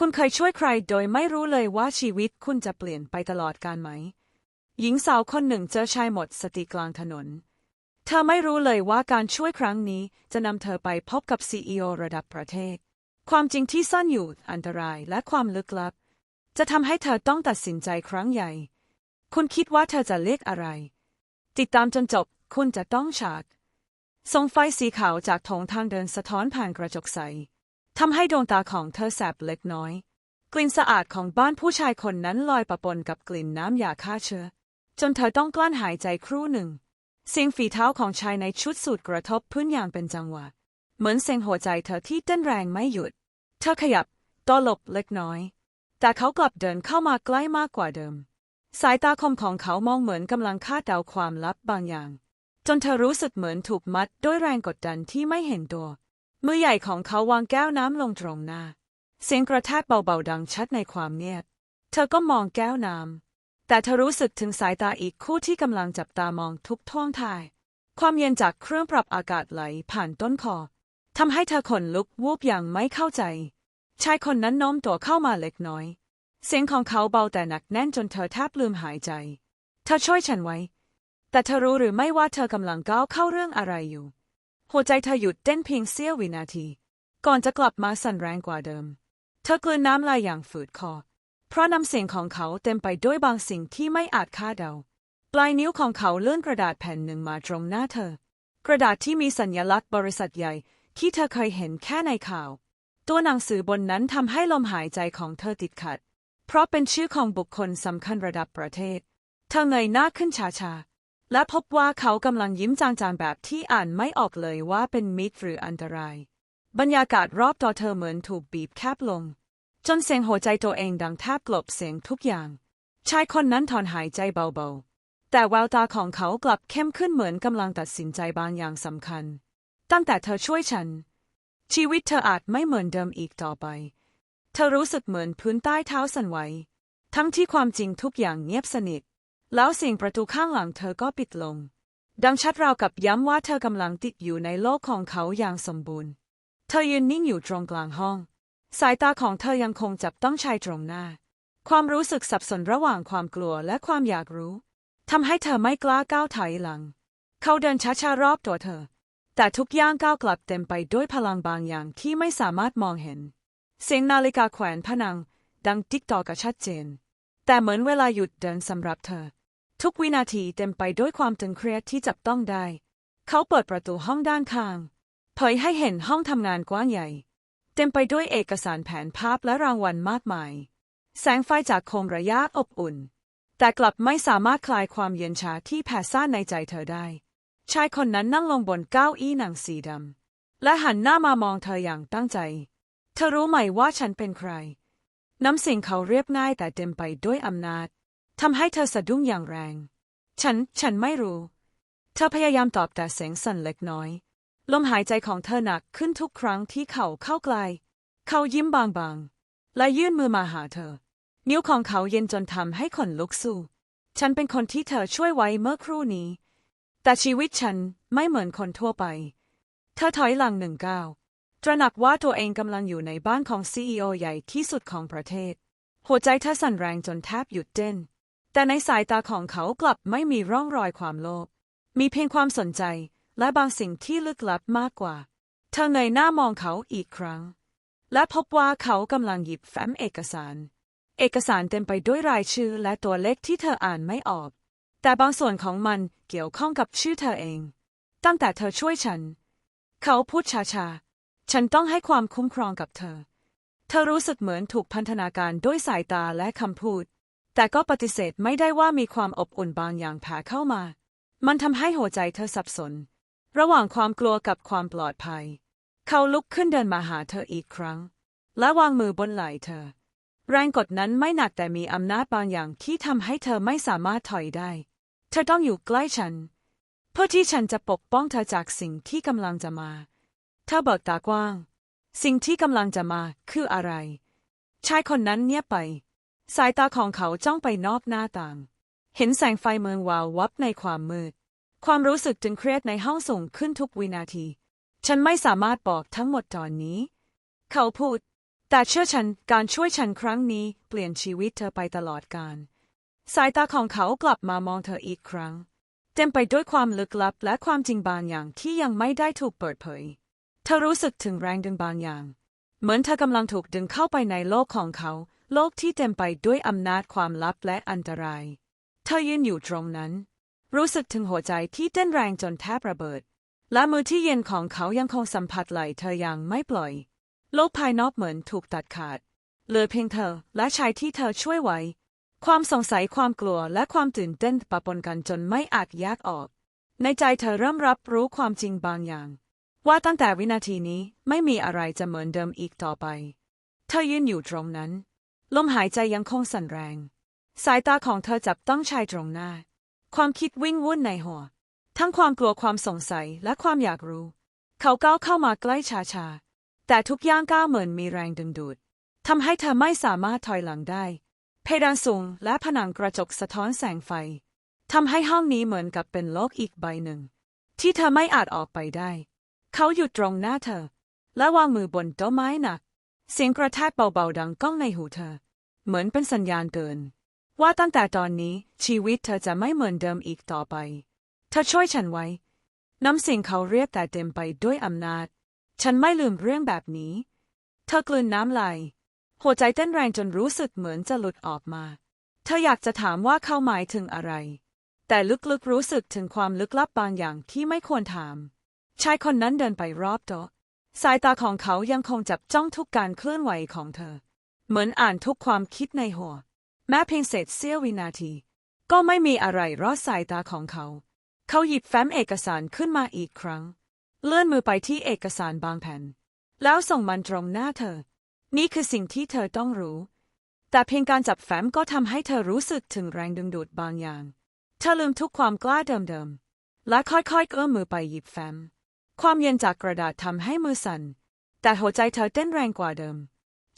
คุณเคยช่วยใครโดยไม่รู้เลยว่าชีวิตคุณจะเปลี่ยนไปตลอดกาลไหม หญิงสาวคนหนึ่งเจอชายหมดสติกลางถนน เธอไม่รู้เลยว่าการช่วยครั้งนี้จะนำเธอไปพบกับซีอีโอระดับประเทศ ความจริงที่ซ่อนอยู่อันตรายและความลึกลับ จะทำให้เธอต้องตัดสินใจครั้งใหญ่ คุณคิดว่าเธอจะเลือกอะไร ติดตามจนจบคุณจะต้องฉากส่งไฟสีขาวจากถงทางเดินสะท้อนผ่านกระจกใส ทำให้ดวงตาของเธอแสบเล็กน้อย กลิ่นสะอาดของบ้านผู้ชายคนนั้นลอยปะปนกับกลิ่นน้ำยาฆ่าเชื้อ จนเธอต้องกลั้นหายใจครู่หนึ่ง เสียงฝีเท้าของชายในชุดสูทกระทบพื้นอย่างเป็นจังหวะ เหมือนเสียงหัวใจเธอที่เต้นแรงไม่หยุด เธอขยับตัวหลบเล็กน้อย แต่เขากลับเดินเข้ามาใกล้มากกว่าเดิม สายตาคมของเขามองเหมือนกำลังคาดเดาความลับบางอย่าง จนเธอรู้สึกเหมือนถูกมัดด้วยแรงกดดันที่ไม่เห็นตัว มือใหญ่ของเขาวางแก้วน้ำลงตรงหน้า เสียงกระแทกเบาๆดังชัดในความเงียบ เธอก็มองแก้วน้ำ แต่เธอรู้สึกถึงสายตาอีกคู่ที่กำลังจับตามองทุกท่วงทาย ความเย็นจากเครื่องปรับอากาศไหลผ่านต้นคอทำให้เธอขนลุกวูบอย่างไม่เข้าใจ ชายคนนั้นโน้มตัวเข้ามาเล็กน้อย เสียงของเขาเบาแต่หนักแน่นจนเธอแทบลืมหายใจ เธอช่วยฉันไว้ แต่เธอรู้หรือไม่ว่าเธอกำลังก้าวเข้าเรื่องอะไรอยู่ หัวใจเธอหยุดเต้นเพียงเสี้ยววินาที ก่อนจะกลับมาสั่นแรงกว่าเดิม เธอกลืนน้ำลายอย่างฝืดคอ เพราะน้ำเสียงของเขาเต็มไปด้วยบางสิ่งที่ไม่อาจคาดเดา ปลายนิ้วของเขาเลื่อนกระดาษแผ่นหนึ่งมาตรงหน้าเธอ กระดาษที่มีสัญลักษณ์บริษัทใหญ่ที่เธอเคยเห็นแค่ในข่าว ตัวหนังสือบนนั้นทำให้ลมหายใจของเธอติดขัด เพราะเป็นชื่อของบุคคลสำคัญระดับประเทศ เธอเงยหน้าขึ้นช้าๆ และพบว่าเขากำลังยิ้มจางๆแบบที่อ่านไม่ออกเลยว่าเป็นมิตรหรืออันตราย บรรยากาศรอบตัวเธอเหมือนถูกบีบแคบลง จนเสียงหัวใจตัวเองดังแทบกลบเสียงทุกอย่าง ชายคนนั้นถอนหายใจเบาๆ แต่แววตาของเขากลับเข้มขึ้นเหมือนกำลังตัดสินใจบางอย่างสำคัญ ตั้งแต่เธอช่วยฉัน ชีวิตเธออาจไม่เหมือนเดิมอีกต่อไป เธอรู้สึกเหมือนพื้นใต้เท้าสั่นไหวทั้งที่ความจริงทุกอย่างเงียบสนิท แล้วเสียงประตูข้างหลังเธอก็ปิดลง ดังชัดราวกับย้ำว่าเธอกำลังติดอยู่ในโลกของเขาอย่างสมบูรณ์ เธอยืนนิ่งอยู่ตรงกลางห้อง สายตาของเธอยังคงจับต้องชายตรงหน้า ความรู้สึกสับสนระหว่างความกลัวและความอยากรู้ทำให้เธอไม่กล้าก้าวถอยหลัง เขาเดินช้าๆรอบตัวเธอ แต่ทุกย่างก้าวกลับเต็มไปด้วยพลังบางอย่างที่ไม่สามารถมองเห็น เสียงนาฬิกาแขวนผนัง ดังติ๊กตอกชัดเจน แต่เหมือนเวลาหยุดเดินสำหรับเธอ ทุกวินาทีเต็มไปด้วยความตึงเครียดที่จับต้องได้ เขาเปิดประตูห้องด้านข้าง เผยให้เห็นห้องทำงานกว้างใหญ่ เต็มไปด้วยเอกสารแผนภาพและรางวัลมากมาย แสงไฟจากโคมระยะอบอุ่น แต่กลับไม่สามารถคลายความเย็นชาที่แผ่ซ่านในใจเธอได้ ชายคนนั้นนั่งลงบนเก้าอี้หนังสีดำและหันหน้ามามองเธออย่างตั้งใจ เธอรู้ไหมว่าฉันเป็นใคร น้ำเสียงเขาเรียบง่ายแต่เต็มไปด้วยอำนาจ ทำให้เธอสะดุ้งอย่างแรง ฉัน ฉันไม่รู้ เธอพยายามตอบแต่เสียงสั่นเล็กน้อย ลมหายใจของเธอหนักขึ้นทุกครั้งที่เขาเข้าใกล้เขายิ้มบางๆ และยื่นมือมาหาเธอ นิ้วของเขาเย็นจนทำให้ขนลุกสู้ ฉันเป็นคนที่เธอช่วยไว้เมื่อครู่นี้ แต่ชีวิตฉันไม่เหมือนคนทั่วไป เธอถอยหลังหนึ่งก้าวตระหนักว่าตัวเองกำลังอยู่ในบ้านของซีอใหญ่ที่สุดของประเทศ หัวใจเธอสั่นแรงจนแทบหยุดเต้น แต่ในสายตาของเขากลับไม่มีร่องรอยความโลภ มีเพียงความสนใจและบางสิ่งที่ลึกลับมากกว่า เธอเงยหน้ามองเขาอีกครั้ง และพบว่าเขากำลังหยิบแฟ้มเอกสาร เอกสารเต็มไปด้วยรายชื่อและตัวเลขที่เธออ่านไม่ออก แต่บางส่วนของมันเกี่ยวข้องกับชื่อเธอเอง ตั้งแต่เธอช่วยฉัน เขาพูดช้าๆ ฉันต้องให้ความคุ้มครองกับเธอ เธอรู้สึกเหมือนถูกพันธนาการด้วยสายตาและคำพูด แต่ก็ปฏิเสธไม่ได้ว่ามีความอบอุ่นบางอย่างแผ่เข้ามา มันทำให้หัวใจเธอสับสน ระหว่างความกลัวกับความปลอดภัย เขาลุกขึ้นเดินมาหาเธออีกครั้ง และวางมือบนไหล่เธอ แรงกดนั้นไม่หนักแต่มีอำนาจบางอย่างที่ทำให้เธอไม่สามารถถอยได้ เธอต้องอยู่ใกล้ฉัน เพื่อที่ฉันจะปกป้องเธอจากสิ่งที่กำลังจะมาเธอเบิกตากว้าง สิ่งที่กำลังจะมาคืออะไร ชายคนนั้นเงียบไป สายตาของเขาจ้องไปนอกหน้าต่าง เห็นแสงไฟเมืองวาววับในความมืด ความรู้สึกจึงเครียดในห้องส่งขึ้นทุกวินาที ฉันไม่สามารถบอกทั้งหมดตอนนี้ เขาพูด แต่เชื่อฉันการช่วยฉันครั้งนี้เปลี่ยนชีวิตเธอไปตลอดกาลสายตาของเขากลับมามองเธออีกครั้ง เต็มไปด้วยความลึกลับและความจริงบางอย่างที่ยังไม่ได้ถูกเปิดเผย เธอรู้สึกถึงแรงดึงบางอย่าง เหมือนเธอกำลังถูกดึงเข้าไปในโลกของเขา โลกที่เต็มไปด้วยอำนาจความลับและอันตราย เธอยืนอยู่ตรงนั้น รู้สึกถึงหัวใจที่เต้นแรงจนแทบระเบิด และมือที่เย็นของเขายังคงสัมผัสไหล่เธออย่างไม่ปล่อย โลกภายนอกเหมือนถูกตัดขาด เหลือเพียงเธอและชายที่เธอช่วยไว้ ความสงสัยความกลัวและความตื่นเต้นปะปนกันจนไม่อาจแยกออก ในใจเธอเริ่มรับรู้ความจริงบางอย่าง ว่าตั้งแต่วินาทีนี้ไม่มีอะไรจะเหมือนเดิมอีกต่อไป เธอยืนอยู่ตรงนั้น ลมหายใจยังคงสั่นแรง สายตาของเธอจับต้องชายตรงหน้า ความคิดวิ่งวุ่นในหัว ทั้งความกลัวความสงสัยและความอยากรู้ เขาก้าวเข้ามาใกล้ช้าแต่ทุกย่างก้าวเหมือนมีแรงดึงดูดทำให้เธอไม่สามารถถอยหลังได้ เพดานสูงและผนังกระจกสะท้อนแสงไฟทำให้ห้องนี้เหมือนกับเป็นโลกอีกใบหนึ่ง ที่เธอไม่อาจออกไปได้ เขาหยุดตรงหน้าเธอ และวางมือบนโต๊ะไม้หนัก เสียงกระแทกเบาๆดังก้องในหูเธอ เหมือนเป็นสัญญาณเตือนว่าตั้งแต่ตอนนี้ชีวิตเธอจะไม่เหมือนเดิมอีกต่อไป เธอช่วยฉันไว้ น้ำเสียงเขาเรียกแต่เต็มไปด้วยอำนาจ ฉันไม่ลืมเรื่องแบบนี้ เธอกลืนน้ำลายหัวใจเต้นแรงจนรู้สึกเหมือนจะหลุดออกมา เธออยากจะถามว่าเขาหมายถึงอะไร แต่ลึกๆรู้สึกถึงความลึกลับบางอย่างที่ไม่ควรถาม ชายคนนั้นเดินไปรอบโต๊ะ สายตาของเขายังคงจับจ้องทุกการเคลื่อนไหวของเธอ เหมือนอ่านทุกความคิดในหัว แม้เพียงเศษเสี้ยววินาที ก็ไม่มีอะไรรอดสายตาของเขา เขาหยิบแฟ้มเอกสารขึ้นมาอีกครั้ง เลื่อนมือไปที่เอกสารบางแผ่น แล้วส่งมันตรงหน้าเธอ นี่คือสิ่งที่เธอต้องรู้ แต่เพียงการจับแฟ้มก็ทำให้เธอรู้สึกถึงแรงดึงดูดบางอย่าง เธอลืมทุกความกล้าเดิมๆและค่อยๆเอื้อมมือไปหยิบแฟ้ม ความเย็นจากกระดาษทำให้มือสั่น แต่หัวใจเธอเต้นแรงกว่าเดิม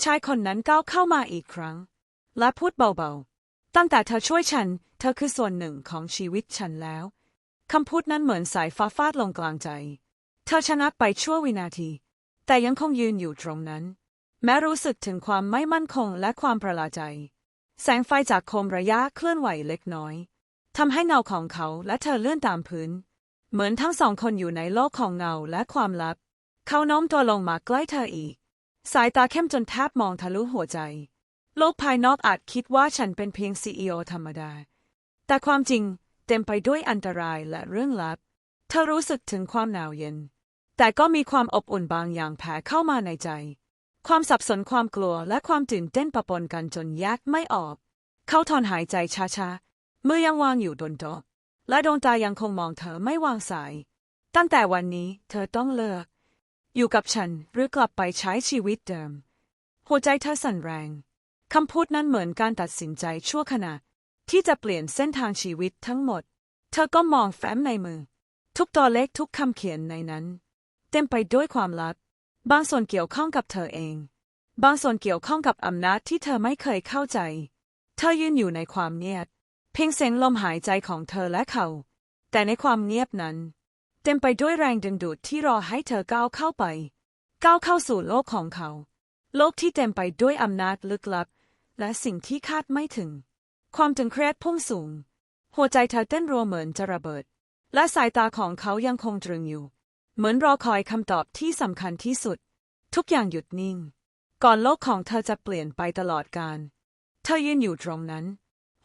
ชายคนนั้นก้าวเข้ามาอีกครั้ง และพูดเบาๆ ตั้งแต่เธอช่วยฉัน เธอคือส่วนหนึ่งของชีวิตฉันแล้ว คำพูดนั้นเหมือนสายฟ้าฟาดลงกลางใจ เธอชนะไปชั่ววินาที แต่ยังคงยืนอยู่ตรงนั้น แม้รู้สึกถึงความไม่มั่นคงและความประหลาดใจ แสงไฟจากโคมระยะเคลื่อนไหวเล็กน้อยทำให้เงาของเขาและเธอเลื่อนตามพื้น เหมือนทั้งสองคนอยู่ในโลกของเงาและความลับ เขาโน้มตัวลงมาใกล้เธออีก สายตาเข้มจนแทบมองทะลุหัวใจ โลกภายนอกอาจคิดว่าฉันเป็นเพียงซีอธรรมดา แต่ความจริงเต็มไปด้วยอันตรายและเรื่องลับ เธอรู้สึกถึงความหนาวเย็น แต่ก็มีความอบอุ่นบางอย่างแผ่เข้ามาในใจ ความสับสนความกลัวและความตื่นเต้นปะปนกันจนแยกไม่ออก เขาถอนหายใจช้าๆมือยังวางอยู่บนโต๊ะ และดวงตายังคงมองเธอไม่วางสาย ตั้งแต่วันนี้เธอต้องเลือกอยู่กับฉันหรือกลับไปใช้ชีวิตเดิม หัวใจเธอสั่นแรง คำพูดนั้นเหมือนการตัดสินใจชั่วขณะ ที่จะเปลี่ยนเส้นทางชีวิตทั้งหมด เธอก็มองแฟ้มในมือ ทุกตัวเลขทุกคำเขียนในนั้น เต็มไปด้วยความลับ บางส่วนเกี่ยวข้องกับเธอเอง บางส่วนเกี่ยวข้องกับอำนาจที่เธอไม่เคยเข้าใจ เธอยืนอยู่ในความเงียบ เพียงเสียงลมหายใจของเธอและเขา แต่ในความเงียบนั้น เต็มไปด้วยแรงดึงดูดที่รอให้เธอก้าวเข้าไป ก้าวเข้าสู่โลกของเขา โลกที่เต็มไปด้วยอำนาจลึกลับ และสิ่งที่คาดไม่ถึง ความตึงเครียดพุ่งสูง หัวใจเธอเต้นรัวเหมือนจะระเบิด และสายตาของเขายังคงตรึงอยู่ เหมือนรอคอยคำตอบที่สำคัญที่สุด ทุกอย่างหยุดนิ่ง ก่อนโลกของเธอจะเปลี่ยนไปตลอดกาลเธอยืนอยู่ตรงนั้น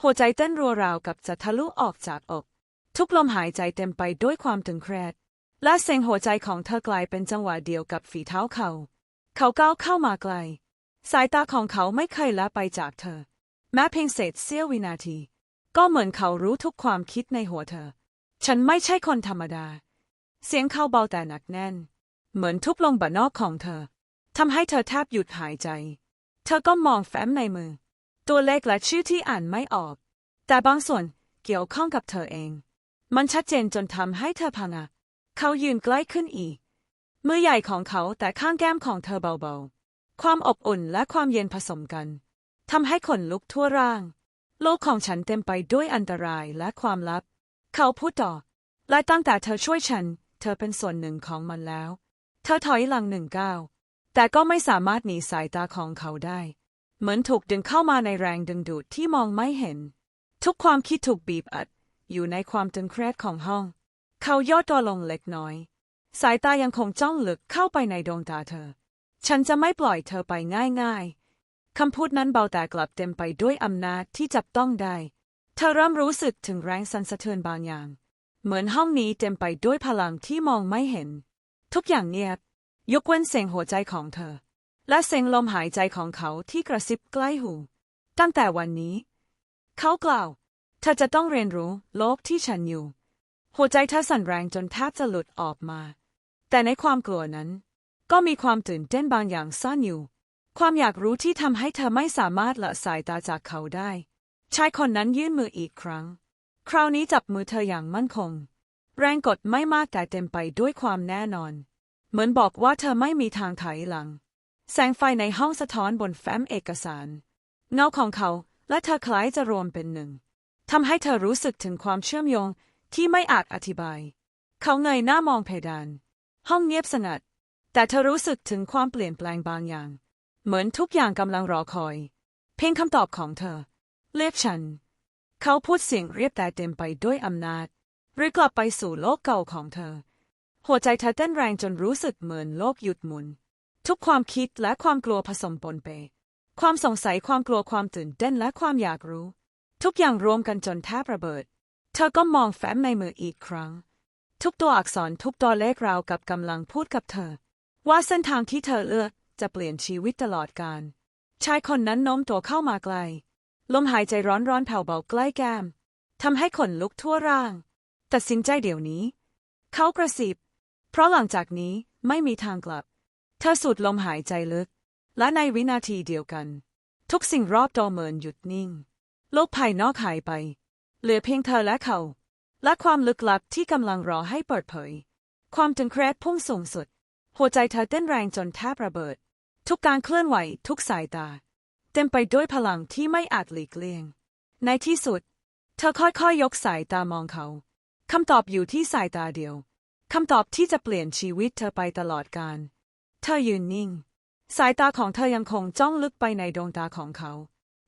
หัวใจเต้นรัวราวกับจะทะลุออกจากอก ทุกลมหายใจเต็มไปด้วยความตึงเครียดและเสียงหัวใจของเธอกลายเป็นจังหวะเดียวกับฝีเท้าเขา เขาก้าวเข้ามาไกล สายตาของเขาไม่เคยละไปจากเธอ แม้เพียงเศษเสี้ยววินาที ก็เหมือนเขารู้ทุกความคิดในหัวเธอ ฉันไม่ใช่คนธรรมดา เสียงเขาเบาแต่หนักแน่น เหมือนทุบลงบนนอกของเธอทำให้เธอแทบหยุดหายใจ เธอก็มองแฟ้มในมือ ตัวเลขและชื่อที่อ่านไม่ออก แต่บางส่วนเกี่ยวข้องกับเธอเอง มันชัดเจนจนทำให้เธอพังอะเขายืนใกล้ขึ้นอีก มือใหญ่ของเขาแต่ข้างแก้มของเธอเบาๆ ความอบอุ่นและความเย็นผสมกันทำให้ขนลุกทั่วร่าง โลกของฉันเต็มไปด้วยอันตรายและความลับ เขาพูดต่อและตั้งแต่เธอช่วยฉัน เธอเป็นส่วนหนึ่งของมันแล้ว เธอถอยหลังหนึ่งก้าวแต่ก็ไม่สามารถหนีสายตาของเขาได้ เหมือนถูกดึงเข้ามาในแรงดึงดูดที่มองไม่เห็น ทุกความคิดถูกบีบอัด อยู่ในความตึงเครียดของห้อง เขาย่อตัวลงเล็กน้อย สายตายังคงจ้องลึกเข้าไปในดวงตาเธอ ฉันจะไม่ปล่อยเธอไปง่ายๆคำพูดนั้นเบาแต่กลับเต็มไปด้วยอำนาจที่จับต้องได้ เธอเริ่มรู้สึกถึงแรงสั่นสะเทือนบางอย่าง เหมือนห้องนี้เต็มไปด้วยพลังที่มองไม่เห็น ทุกอย่างเงียบ ยกเว้นเสียงหัวใจของเธอ และเสียงลมหายใจของเขาที่กระซิบใกล้หู ตั้งแต่วันนี้ เขากล่าว เธอจะต้องเรียนรู้โลกที่ฉันอยู่ หัวใจเธอสั่นแรงจนแทบจะหลุดออกมา แต่ในความกลัวนั้น ก็มีความตื่นเต้นบางอย่างซ่อนอยู่ ความอยากรู้ที่ทำให้เธอไม่สามารถละสายตาจากเขาได้ ชายคนนั้นยื่นมืออีกครั้ง คราวนี้จับมือเธออย่างมั่นคง แรงกดไม่มากแต่เต็มไปด้วยความแน่นอน เหมือนบอกว่าเธอไม่มีทางถอยหลัง แสงไฟในห้องสะท้อนบนแฟ้มเอกสาร เงาของเขาและเธอคล้ายจะรวมเป็นหนึ่งทำให้เธอรู้สึกถึงความเชื่อมโยงที่ไม่อาจอธิบาย เขาเงยหน้ามองเพดาน ห้องเงียบสงัด แต่เธอรู้สึกถึงความเปลี่ยนแปลงบางอย่าง เหมือนทุกอย่างกำลังรอคอย เพียงคำตอบของเธอ เรียกฉัน เขาพูดเสียงเรียบแต่เต็มไปด้วยอำนาจ หรือกลับไปสู่โลกเก่าของเธอ หัวใจเธอเต้นแรงจนรู้สึกเหมือนโลกหยุดหมุน ทุกความคิดและความกลัวผสมปนเปความสงสัยความกลัวความตื่นเต้นและความอยากรู้ ทุกอย่างรวมกันจนแทบระเบิด เธอก็มองแฟ้มในมืออีกครั้ง ทุกตัวอักษรทุกตัวเลขราวกับกำลังพูดกับเธอ ว่าเส้นทางที่เธอเลือกจะเปลี่ยนชีวิตตลอดกาลชายคนนั้นโน้มตัวเข้ามาไกล ลมหายใจร้อนร้อนแผ่วเบาใกล้แก้มทำให้ขนลุกทั่วร่าง ตัดสินใจเดี๋ยวนี้ เขากระซิบ เพราะหลังจากนี้ไม่มีทางกลับ ธอสูดลมหายใจลึก และในวินาทีเดียวกัน ทุกสิ่งรอบตัวเหมือนหยุดนิ่ง โลกภายนอกหายไป เหลือเพียงเธอและเขา และความลึกลับที่กำลังรอให้เปิดเผย ความตึงเครียดพุ่งสูงสุด หัวใจเธอเต้นแรงจนแทบระเบิด ทุกการเคลื่อนไหวทุกสายตา เต็มไปด้วยพลังที่ไม่อาจหลีกเลี่ยง ในที่สุด เธอค่อยๆยยกสายตามองเขาคำตอบอยู่ที่สายตาเดียวคำตอบที่จะเปลี่ยนชีวิตเธอไปตลอดกาล เธอยืนนิ่ง สายตาของเธอยังคงจ้องลึกไปในดวงตาของเขา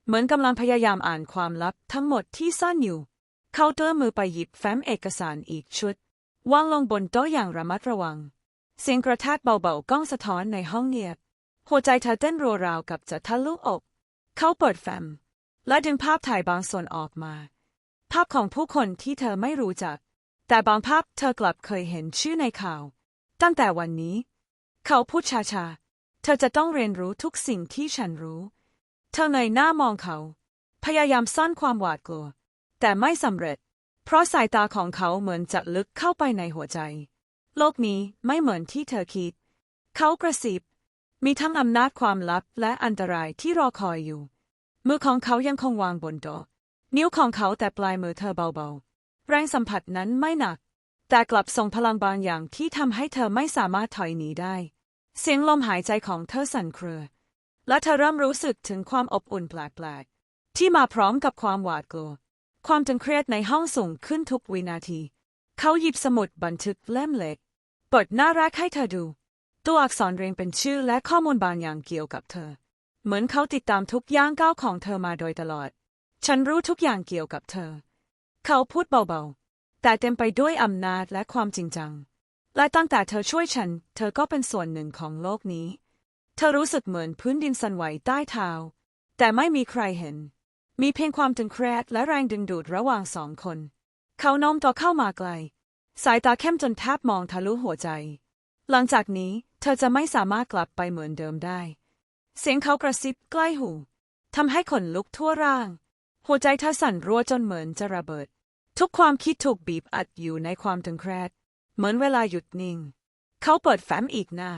เหมือนกำลังพยายามอ่านความลับทั้งหมดที่ซ่อนอยู่ เขาเตื้อมือไปหยิบแฟ้มเอกสารอีกชุด วางลงบนโต๊ะอย่างระมัดระวัง เสียงกระแทกเบาๆก้องสะท้อนในห้องเงียบ หัวใจเธอเต้นรัวราวกับจะทะลุอก เขาเปิดแฟ้มและดึงภาพถ่ายบางส่วนออกมา ภาพของผู้คนที่เธอไม่รู้จัก แต่บางภาพเธอกลับเคยเห็นชื่อในข่าว ตั้งแต่วันนี้ เขาพูดช้าๆ เธอจะต้องเรียนรู้ทุกสิ่งที่ฉันรู้ เธอเงยหน้ามองเขา พยายามซ่อนความหวาดกลัว แต่ไม่สำเร็จ เพราะสายตาของเขาเหมือนจะลึกเข้าไปในหัวใจ โลกนี้ไม่เหมือนที่เธอคิด เขากระซิบ มีทั้งอำนาจความลับและอันตรายที่รอคอยอยู่ มือของเขายังคงวางบนโต๊ะ นิ้วของเขาแต่ปลายมือเธอเบาๆ แรงสัมผัสนั้นไม่หนัก แต่กลับส่งพลังบางอย่างที่ทำให้เธอไม่สามารถถอยหนีได้ เสียงลมหายใจของเธอสั่นเครือ และเธอเริ่มรู้สึกถึงความอบอุ่นแปลกๆ ที่มาพร้อมกับความหวาดกลัว ความตึงเครียดในห้องสูงขึ้นทุกวินาที เขาหยิบสมุดบันทึกเล่มเล็กเปิดน้าแรกให้เธอดู ตัวอักษรเรียงเป็นชื่อและข้อมูลบางอย่างเกี่ยวกับเธอ เหมือนเขาติดตามทุกย่างก้าวของเธอมาโดยตลอด ฉันรู้ทุกอย่างเกี่ยวกับเธอ เขาพูดเบาๆ แต่เต็มไปด้วยอำนาจและความจริงจัง และตั้งแต่เธอช่วยฉัน เธอก็เป็นส่วนหนึ่งของโลกนี้ เธอรู้สึกเหมือนพื้นดินสั่นไหวใต้เท้า แต่ไม่มีใครเห็น มีเพียงความตึงเครียดและแรงดึงดูดระหว่างสองคน เขาโน้มตัวเข้ามาไกล สายตาเข้มจนแทบมองทะลุหัวใจ หลังจากนี้เธอจะไม่สามารถกลับไปเหมือนเดิมได้ เสียงเขากระซิบใกล้หูทำให้ขนลุกทั่วร่าง หัวใจเธอสั่นรัวจนเหมือนจะระเบิด ทุกความคิดถูกบีบอัดอยู่ในความตึงเครียด เหมือนเวลาหยุดนิ่ง เขาเปิดแฟ้มอีกหน้า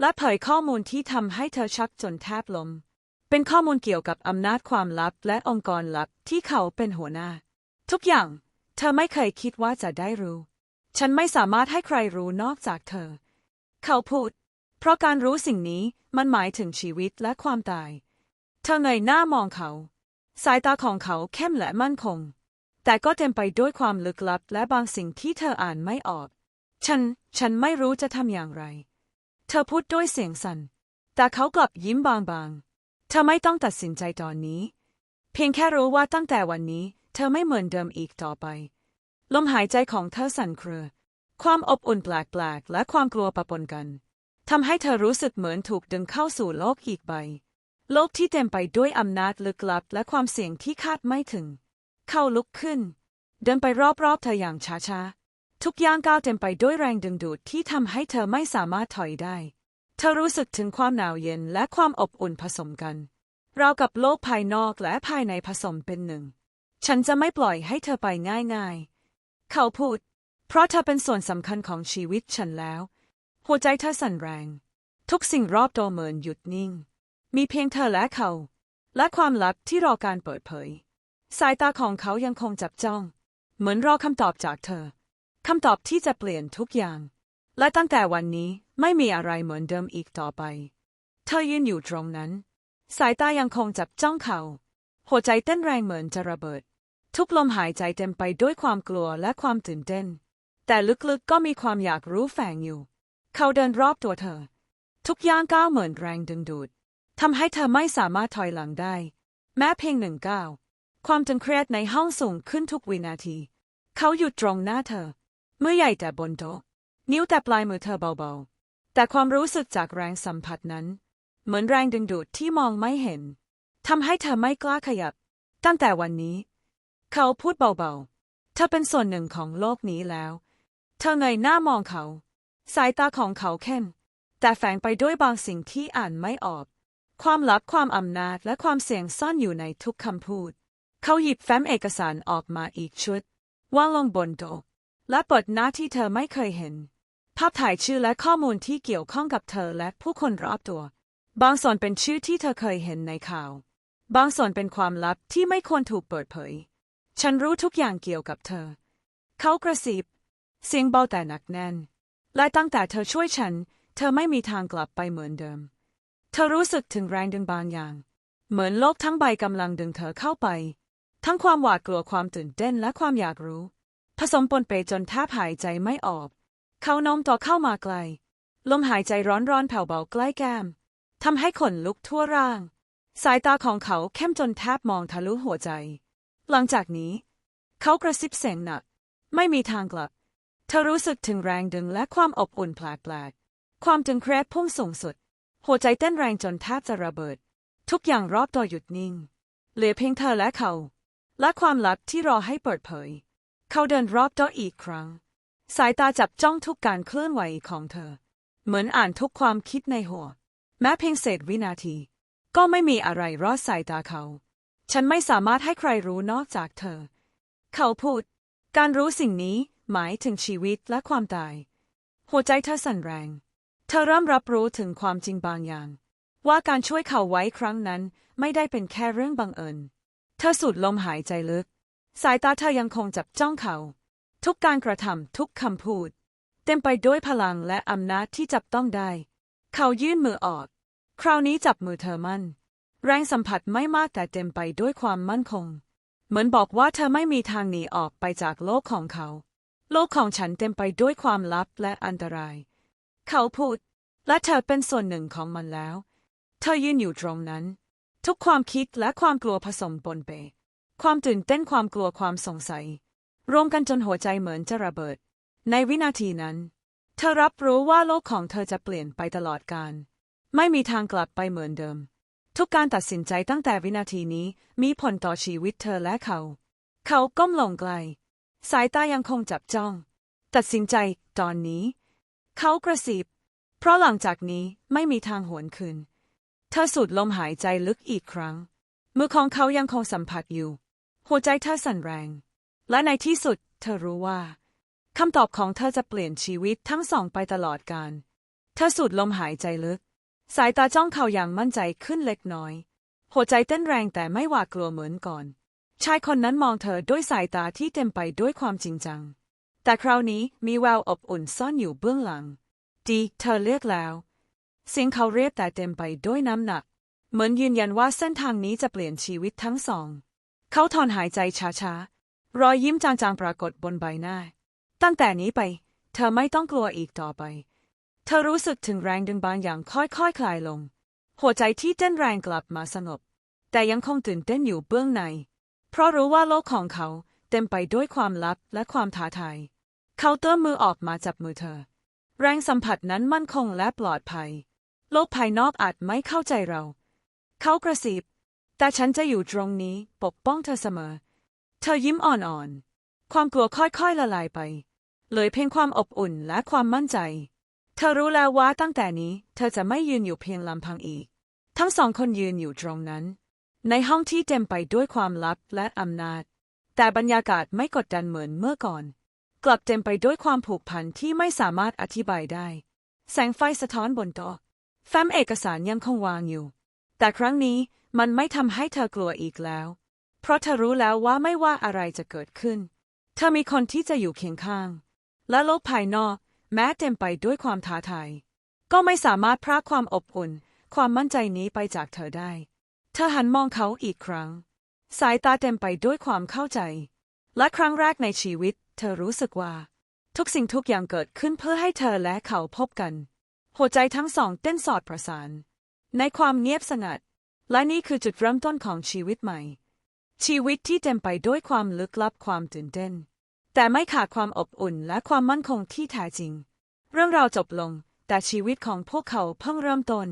และเผยข้อมูลที่ทำให้เธอชักจนแทบลม เป็นข้อมูลเกี่ยวกับอำนาจความลับและองค์กรลับที่เขาเป็นหัวหน้า ทุกอย่าง เธอไม่เคยคิดว่าจะได้รู้ ฉันไม่สามารถให้ใครรู้นอกจากเธอ เขาพูด เพราะการรู้สิ่งนี้มันหมายถึงชีวิตและความตาย เธอเงยหน้ามองเขา สายตาของเขาเข้มและมั่นคง แต่ก็เต็มไปด้วยความลึกลับและบางสิ่งที่เธออ่านไม่ออก ฉัน ฉันไม่รู้จะทำอย่างไร เธอพูดด้วยเสียงสัน่น แต่เขากลับยิ้มบางๆ เธอไม่ต้องตัดสินใจตอนนี้ เพียงแค่รู้ว่าตั้งแต่วันนี้ เธอไม่เหมือนเดิมอีกต่อไป ลมหายใจของเธอสั่นเครือ ความอบอุ่นแปลกๆ และความกลัวปะปนกัน ทำให้เธอรู้สึกเหมือนถูกดึงเข้าสู่โลกอีกใบ โลกที่เต็มไปด้วยอำนาจลึกลับ และความเสี่ยงที่คาดไม่ถึง เขาลุกขึ้น เดินไปรอบๆ เธออย่างช้าๆ ทุกอย่างก้าวเต็มไปด้วยแรงดึงดูดที่ทำให้เธอไม่สามารถถอยได้ เธอรู้สึกถึงความหนาวเย็นและความอบอุ่นผสมกัน เรากับโลกภายนอกและภายในผสมเป็นหนึ่ง ฉันจะไม่ปล่อยให้เธอไปง่ายๆ เขาพูด เพราะเธอเป็นส่วนสำคัญของชีวิตฉันแล้ว หัวใจเธอสั่นแรง ทุกสิ่งรอบตัวเหมือนหยุดนิ่ง มีเพียงเธอและเขา และความลับที่รอการเปิดเผย สายตาของเขายังคงจับจ้อง เหมือนรอคำตอบจากเธอ คำตอบที่จะเปลี่ยนทุกอย่าง และตั้งแต่วันนี้ไม่มีอะไรเหมือนเดิมอีกต่อไป เธอยืนอยู่ตรงนั้น สายตายังคงจับจ้องเขา หัวใจเต้นแรงเหมือนจะระเบิด ทุกลมหายใจเต็มไปด้วยความกลัวและความตื่นเต้น แต่ลึกๆก็มีความอยากรู้แฝงอยู่ เขาเดินรอบตัวเธอ ทุกย่างก้าวเหมือนแรงดึงดูดทำให้เธอไม่สามารถถอยหลังได้ แม้เพียงหนึ่งก้าวความตึงเครียดในห้องสูงขึ้นทุกวินาที เขาหยุดตรงหน้าเธอ เมื่อใหญ่แต่บนโต๊ะนิ้วแต่ปลายมือเธอเบาๆ แต่ความรู้สึกจากแรงสัมผัสนั้น เหมือนแรงดึงดูดที่มองไม่เห็นทำให้เธอไม่กล้าขยับ ตั้งแต่วันนี้ เขาพูดเบาๆ เธอเป็นส่วนหนึ่งของโลกนี้แล้ว เธอเงยหน้ามองเขา สายตาของเขาเข้ม แต่แฝงไปด้วยบางสิ่งที่อ่านไม่ออก ความลับความอำนาจและความเสี่ยงซ่อนอยู่ในทุกคำพูด เขาหยิบแฟ้มเอกสารออกมาอีกชุดวางลงบนโต๊ะ และเปิดหน้าที่เธอไม่เคยเห็น ภาพถ่ายชื่อและข้อมูลที่เกี่ยวข้องกับเธอและผู้คนรอบตัว บางส่วนเป็นชื่อที่เธอเคยเห็นในข่าว บางส่วนเป็นความลับที่ไม่ควรถูกเปิดเผย ฉันรู้ทุกอย่างเกี่ยวกับเธอ เขากระซิบ เสียงเบาแต่หนักแน่น และตั้งแต่เธอช่วยฉัน เธอไม่มีทางกลับไปเหมือนเดิม เธอรู้สึกถึงแรงดึงบางอย่าง เหมือนโลกทั้งใบกำลังดึงเธอเข้าไป ทั้งความหวาดกลัวความตื่นเต้นและความอยากรู้ ผสมปนเปจนแทบหายใจไม่ออก เขาน้มตัวเข้ามาไกล ลมหายใจร้อนๆแผ่วเบาใกล้แก้มทำให้ขนลุกทั่วร่าง สายตาของเขาเข้มจนแทบมองทะลุหัวใจ หลังจากนี้ เขากระซิบเสียงหนัก ไม่มีทางกลับ เธอรู้สึกถึงแรงดึงและความอบอุ่นแปลกๆ ความตึงเครียดพุ่งสูงสุด หัวใจเต้นแรงจนแทบจะระเบิด ทุกอย่างรอบตัวหยุดนิ่ง เหลือเพียงเธอและเขา และความลับที่รอให้เปิดเผย เขาเดินรอบโต๊ะอีกครั้ง สายตาจับจ้องทุกการเคลื่อนไหวของเธอ เหมือนอ่านทุกความคิดในหัว แม้เพียงเศษวินาที ก็ไม่มีอะไรรอดสายตาเขา ฉันไม่สามารถให้ใครรู้นอกจากเธอ เขาพูด การรู้สิ่งนี้หมายถึงชีวิตและความตาย หัวใจเธอสั่นแรง เธอเริ่มรับรู้ถึงความจริงบางอย่าง ว่าการช่วยเขาไว้ครั้งนั้นไม่ได้เป็นแค่เรื่องบังเอิญ เธอสูดลมหายใจลึก สายตาเธอยังคงจับจ้องเขา ทุกการกระทำทุกคำพูด เต็มไปด้วยพลังและอำนาจที่จับต้องได้ เขายื่นมือออก คราวนี้จับมือเธอมั่น แรงสัมผัสไม่มากแต่เต็มไปด้วยความมั่นคง เหมือนบอกว่าเธอไม่มีทางหนีออกไปจากโลกของเขา โลกของฉันเต็มไปด้วยความลับและอันตราย เขาพูด และเธอเป็นส่วนหนึ่งของมันแล้ว เธอยืนอยู่ตรงนั้น ทุกความคิดและความกลัวผสมปนเป ความตื่นเต้นความกลัวความสงสัย รวมกันจนหัวใจเหมือนจะระเบิด ในวินาทีนั้น เธอรับรู้ว่าโลกของเธอจะเปลี่ยนไปตลอดกาลไม่มีทางกลับไปเหมือนเดิม ทุกการตัดสินใจตั้งแต่วินาทีนี้มีผลต่อชีวิตเธอและเขา เขาก้มลงไกล สายตายังคงจับจ้อง ตัดสินใจตอนนี้ เขากระซิบ เพราะหลังจากนี้ไม่มีทางหวนคืนเธอสูดลมหายใจลึกอีกครั้ง มือของเขายังคงสัมผัสอยู่ หัวใจเธอสั่นแรง และในที่สุด เธอรู้ว่าคำตอบของเธอจะเปลี่ยนชีวิตทั้งสองไปตลอดกาลเธอสูดลมหายใจลึก สายตาจ้องเขาอย่างมั่นใจขึ้นเล็กน้อย หัวใจเต้นแรงแต่ไม่หวาดกลัวเหมือนก่อน ชายคนนั้นมองเธอด้วยสายตาที่เต็มไปด้วยความจริงจัง แต่คราวนี้มีแววอบอุ่นซ่อนอยู่เบื้องหลัง ดีเธอเลือกแล้ว เสียงเขาเรียกแต่เต็มไปด้วยน้ำหนัก เหมือนยืนยันว่าเส้นทางนี้จะเปลี่ยนชีวิตทั้งสอง เขาถอนหายใจช้าๆ รอยยิ้มจางๆปรากฏบนใบหน้า ตั้งแต่นี้ไป เธอไม่ต้องกลัวอีกต่อไป เธอรู้สึกถึงแรงดึงบางอย่างค่อยๆคคลายลง หัวใจที่เต้นแรงกลับมาสงบ แต่ยังคงตื่นเต้นอยู่เบื้องใน เพราะรู้ว่าโลกของเขาเต็มไปด้วยความลับและความท้าทาย เขาเตื้อมมือออกมาจับมือเธอ แรงสัมผัสนั้นมั่นคงและปลอดภัย โลกภายนอกอาจไม่เข้าใจเรา เขากระซิบ แต่ฉันจะอยู่ตรงนี้ปกป้องเธอเสมอ เธอยิ้มอ่อนๆ ความกลัวค่อยๆละลายไปเหลยเพียงความอบอุ่นและความมั่นใจ เธอรู้แล้วว่าตั้งแต่นี้ เธอจะไม่ยืนอยู่เพียงลำพังอีก ทั้งสองคนยืนอยู่ตรงนั้น ในห้องที่เต็มไปด้วยความลับและอำนาจ แต่บรรยากาศไม่กดดันเหมือนเมื่อก่อน กลับเต็มไปด้วยความผูกพันที่ไม่สามารถอธิบายได้ แสงไฟสะท้อนบนโต๊ะแฟ้มเอกสารยังคงวางอยู่ แต่ครั้งนี้ มันไม่ทำให้เธอกลัวอีกแล้ว เพราะเธอรู้แล้วว่าไม่ว่าอะไรจะเกิดขึ้น เธอมีคนที่จะอยู่เคียงข้าง และโลกภายนอก แม้เต็มไปด้วยความท้าทาย ก็ไม่สามารถพรากความอบอุ่น ความมั่นใจนี้ไปจากเธอได้ เธอหันมองเขาอีกครั้ง สายตาเต็มไปด้วยความเข้าใจ และครั้งแรกในชีวิต เธอรู้สึกว่า ทุกสิ่งทุกอย่างเกิดขึ้นเพื่อให้เธอและเขาพบกัน หัวใจทั้งสองเต้นสอดประสาน ในความเงียบสงัด และนี่คือจุดเริ่มต้นของชีวิตใหม่ ชีวิตที่เต็มไปด้วยความลึกลับความตื่นเต้น แต่ไม่ขาดความอบอุ่นและความมั่นคงที่แท้จริง เรื่องราวจบลง แต่ชีวิตของพวกเขาเพิ่งเริ่มต้น